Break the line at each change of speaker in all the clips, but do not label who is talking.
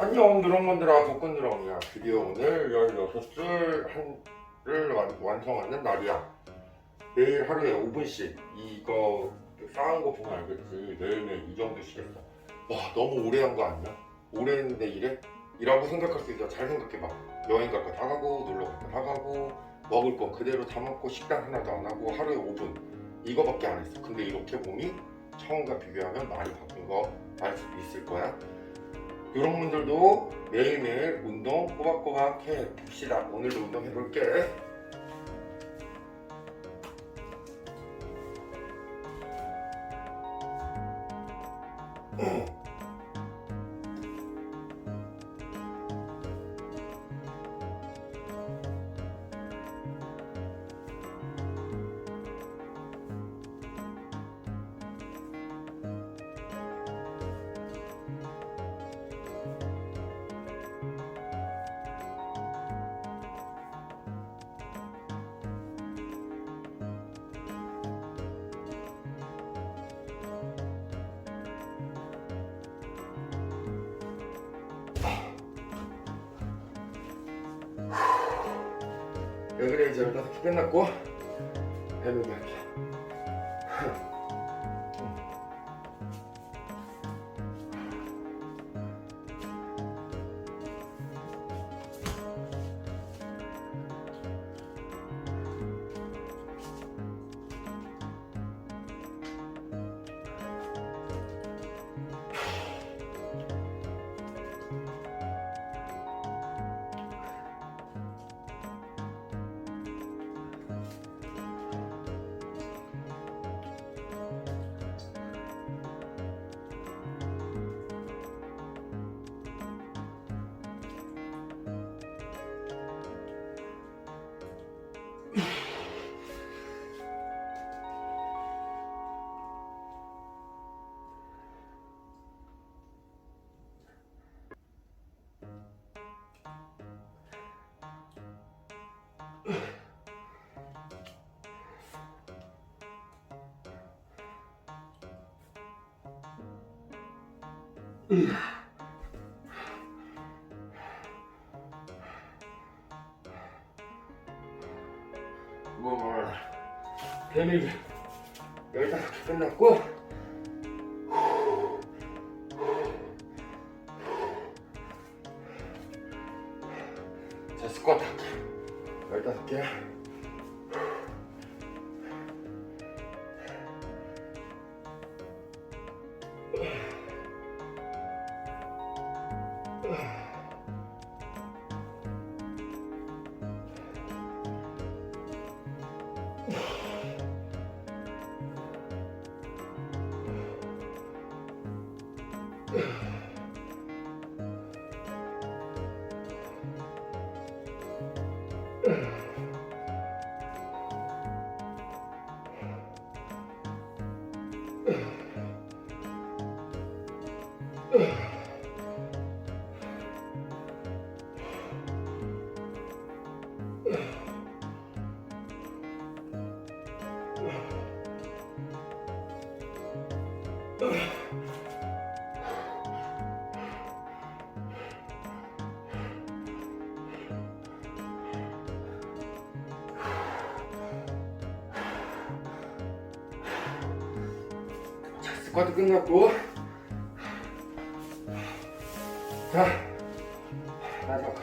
안녕 드럼건들아 복근드럼이야. 드디어 오늘 16줄 한을 완- 완성하는 날이야. 매일 하루에 5분씩 이거 쌓은 거 보면 알겠지. 매일매일 이 정도씩 와 너무 오래 한 거 아니야? 오래 했는데 이래? 이라고 생각할 수 있어. 잘 생각해봐. 여행 갈 거 다 가고 놀러 갈 거 다 가고 먹을 거 그대로 다 먹고 식단 하나도 안 하고 하루에 5분. 이거밖에 안 했어. 근데 이렇게 몸이 처음과 비교하면 많이 바뀐 거 알 수 있을 거야 이런 분들도 매일매일 운동 꼬박꼬박 해 봅시다. 오늘도 운동 해 볼게. 왜 그래 이제 열다섯 개 끝났고 해보기 뭐 데미지 열다섯 개 끝났고. 자 스쿼트. 할게 열다섯 개 자 스쿼트 끝났고 자 마지막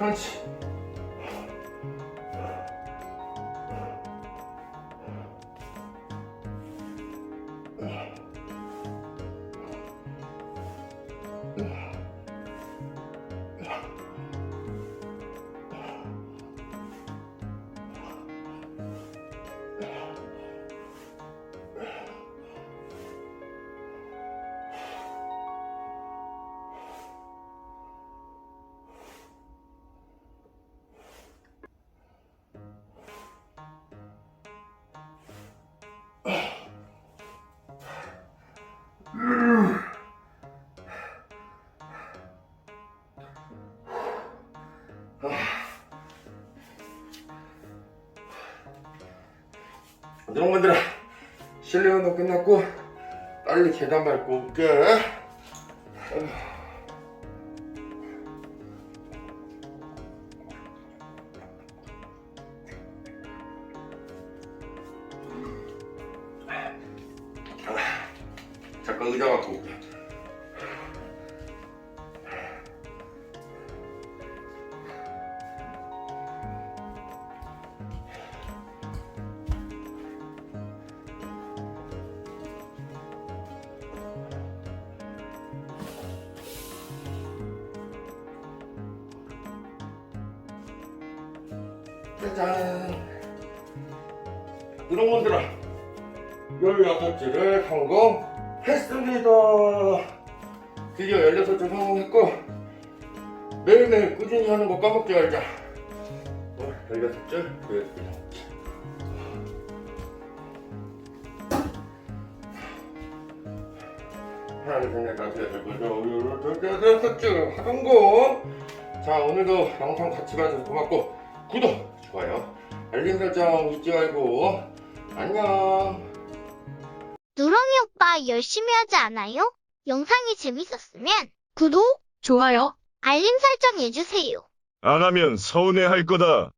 누룽분들아 실내 운동 끝났고 빨리 계단 밟고 올게. 아. 아. 잠깐 의자 갖고 올게. 짜잔. 이런 분들아, 16줄을 성공했습니다. 드디어 16줄 성공했고, 매일매일 꾸준히 하는 거 까먹지 말자. 어, 16줄, 보여드릴게요. 하나, 둘, 셋, 넷, 다섯, 여섯, 일곱, 여덟, 여덟, 여섯 줄 거. 자, 오늘도 영상 같이 봐줘서 고맙고, 구독, 좋아요, 알림 설정 잊지 말고, 안녕.
누렁이 오빠 열심히 하지 않아요? 영상이 재밌었으면 구독,
좋아요.
알림 설정 해주세요.
안 하면 서운해 할 거다.